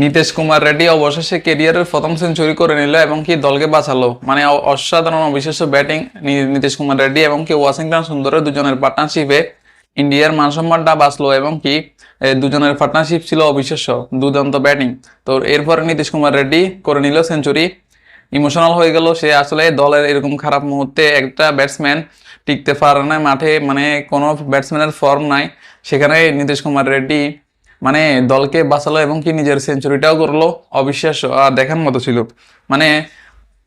নীতিশ কুমার রেড্ডি অবশেষে কেরিয়ারের প্রথম সেঞ্চুরি করে নিল এবং কি দলকে বাঁচালো। মানে অসাধারণ অবিশ্বাস্য ব্যাটিং নীতিশ কুমার রেড্ডি এবং কি ওয়াশিংটন সুন্দরের দুজনের পার্টনারশিপে ইন্ডিয়ার মানসম্মানটা বাঁচলো এবং কি দুজনের পার্টনারশিপ ছিল অবিশ্বাস্য, দুর্দান্ত ব্যাটিং। তো এরপরে নীতিশ কুমার রেড্ডি করে নিল সেঞ্চুরি। ইমোশনাল হয়ে গেল সে আসলে দলের এরকম খারাপ মুহূর্তে একটা ব্যাটসম্যান টিকতে পারে না, মাঠে মানে কোনো ব্যাটসম্যানের ফর্ম নাই। সেখানে নীতিশ কুমার রেড্ডি মানে দলকে বাঁচালো এবং কি নিজের সেঞ্চুরিটাও করল, অবিশ্বাস্য। আর দেখার মতো ছিল। মানে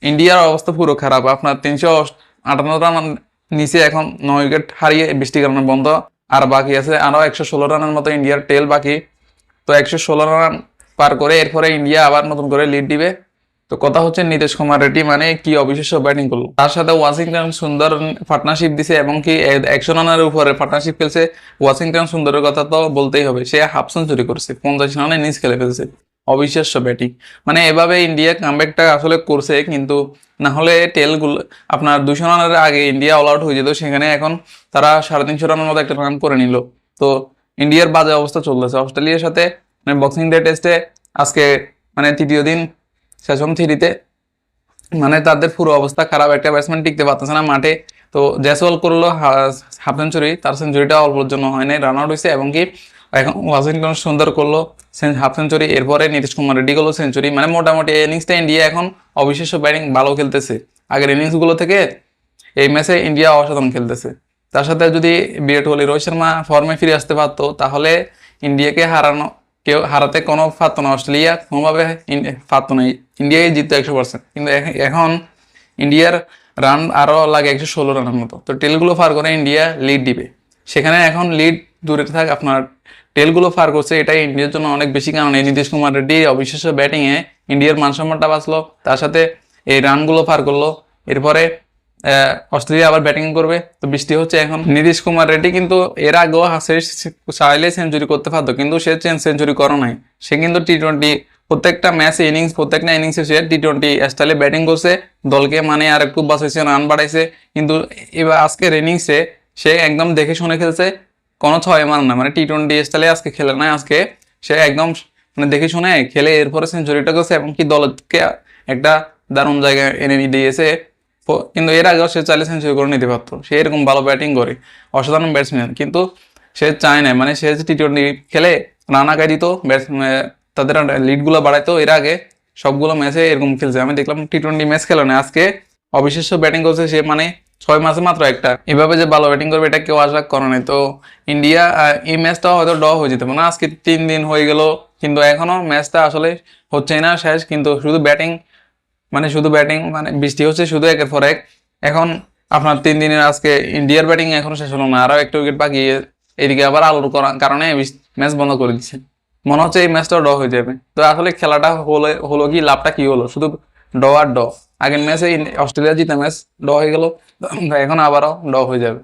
ইন্ডিয়ার অবস্থা পুরো খারাপ। আপনার তিনশো আটান্ন রান নিচে এখন নয় উইকেট হারিয়ে বৃষ্টি কারণে বন্ধ। আর বাকি আছে আরও একশো ষোলো রানের মতো ইন্ডিয়ার টেল বাকি। তো একশো ষোলো রান পার করে এরপরে ইন্ডিয়া আবার নতুন করে লিড দিবে। তো কথা হচ্ছে নীতিশ কুমার রেড্ডি মানে কি অবিশ্বাস্য ব্যাটিং করল? তার সাথে ওয়াশিংটন সুন্দর পার্টনারশিপ দিছে এবং কি একশো রানের উপরে পার্টনারশিপ খেলছে। ওয়াশিংটন সুন্দরের কথা তো বলতেই হবে, সে হাফ সেঞ্চুরি করছে, পঞ্চাশ রানে নিজ খেলে ফেলছে। অবিশ্বাস্য ব্যাটিং মানে এভাবে ইন্ডিয়া কামব্যাকটা আসলে করছে, কিন্তু না হলে টেলগুলো আপনার দুশো রানের আগে ইন্ডিয়া অল আউট হয়ে যেত, সেখানে এখন তারা সাড়ে তিনশো রানের মতো একটা রান করে নিল। তো ইন্ডিয়ার বাজে অবস্থা চলতেছে। অস্ট্রেলিয়ার সাথে বক্সিং ডে টেস্টে আজকে মানে তৃতীয় দিন সেশন থ্রিতে। মানে তাদের পুরো অবস্থা খারাপ, একটা ব্যাটসম্যান টিকতে পারতেছে না মাঠে। তো জেসওয়াল করল হাফ সেঞ্চুরি তার সেঞ্চুরিটা অল্পর জন্য হয় নাই রান আউট হয়েছে এবং কি, এখন ওয়াশিংটন সুন্দর করল হাফ সেঞ্চুরি এরপরে নীতিশ কুমার রেড্ডি করল সেঞ্চুরি মানে মোটামুটি ইনিংসটা ইন্ডিয়া এখন অবিশ্বাস্য ব্যাটিং ভালো খেলতেছে। আগের ইনিংসগুলো থেকে এই ম্যাচে ইন্ডিয়া অসাধারণ খেলতেছে। তার সাথে যদি বিরাট কোহলি, রোহিত শর্মা ফর্মে ফিরে আসতে পারতো, তাহলে ইন্ডিয়াকে হারানো কেউ হারাতে কোনো পারতো না। অস্ট্রেলিয়া কোনোভাবে ইন- পারতো না ইন্ডিয়াই জিততো একশো পার্সেন্ট কিন্তু এখন ইন্ডিয়ার রান আরও লাগে একশো ষোলো রানের মতো। তো টেলগুলো ফার করে ইন্ডিয়া লিড দিবে। সেখানে এখন লিড দূরে থাক আপনার। টেলগুলো ফার করছে, এটাই ইন্ডিয়ার জন্য অনেক বেশি কারণ। এই নীতিশ কুমার রেড্ডি অবিশ্বাস্য ব্যাটিংয়ে ইন্ডিয়ার মানসম্মানটা বাঁচলো, তার সাথে এই রানগুলো ফার করল। এরপরে অস্ট্রেলিয়া আবার ব্যাটিং করবে। তো বৃষ্টি হচ্ছে এখন। নীতিশ কুমার রেড্ডি কিন্তু এর আগেও চাইলে সেঞ্চুরি করতে পারতো, কিন্তু সে সেঞ্চুরি করে নাই। সে কিন্তু টি টোয়েন্টি প্রত্যেকটা ম্যাচে ইনিংস প্রত্যেকটা ইনিংসে সে টি টোয়েন্টি স্টাইলে ব্যাটিং করছে। দলকে মানে আর একটু বাঁচাইছে রান বাড়াইছে। কিন্তু এবার আজকের ইনিংসে সে একদম দেখে শুনে খেলছে। কোনো ছয় মান না মানে টি টোয়েন্টি স্টাইলে আজকে খেলে নাই। আজকে সে একদম মানে দেখে শুনে খেলে, এরপরে সেঞ্চুরিটা করছে এবং কি দলকে একটা দারুণ জায়গায় এনে দিয়েছে। কিন্তু এর আগেও সে চাইলে সেঞ্চুরি করে নিতে পারতো। সে এরকম ভালো ব্যাটিং করে, অসাধারণ ব্যাটসম্যান কিন্তু সে চায় না মানে সে টি টোয়েন্টি খেলে রান আগায় দিত ব্যাটসম্যান তাদের লিডগুলো বাড়াইতো। এর আগে সবগুলো ম্যাচে এরকম খেলছে। আমি দেখলাম টি টোয়েন্টি ম্যাচ খেলো না। আজকে অবিশ্বাস্য ব্যাটিং করছে সে। মানে ছয় মাসে মাত্র একটা। এভাবে যে ভালো ব্যাটিং করবে, এটা কেউ আশা করে নাই। তো ইন্ডিয়া এই ম্যাচটা হয়তো ড হয়ে যেতে পারে। আজকে তিন দিন হয়ে গেল, কিন্তু এখনও ম্যাচটা আসলে হচ্ছে না শেষ। কিন্তু শুধু ব্যাটিং মানে শুধু ব্যাটিং মানে বৃষ্টি হচ্ছে শুধু একের পর এক। এখন আপনার তিন দিনের আজকে ইন্ডিয়ার ব্যাটিং এখনও শেষ হলো না, আরও একটা উইকেট বাকি এদিকে আবার আলোর করা- কারণে ম্যাচ বন্ধ করে দিচ্ছে মনে হচ্ছে এই ম্যাচটা ড হয়ে যাবে। তো আসলে খেলাটা হলে হলো কি, লাভটা কি হলো? শুধু ড আর ড আগের ম্যাচে অস্ট্রেলিয়া জিতে ম্যাচ ড হয়ে গেল এখন আবারও ড হয়ে যাবে।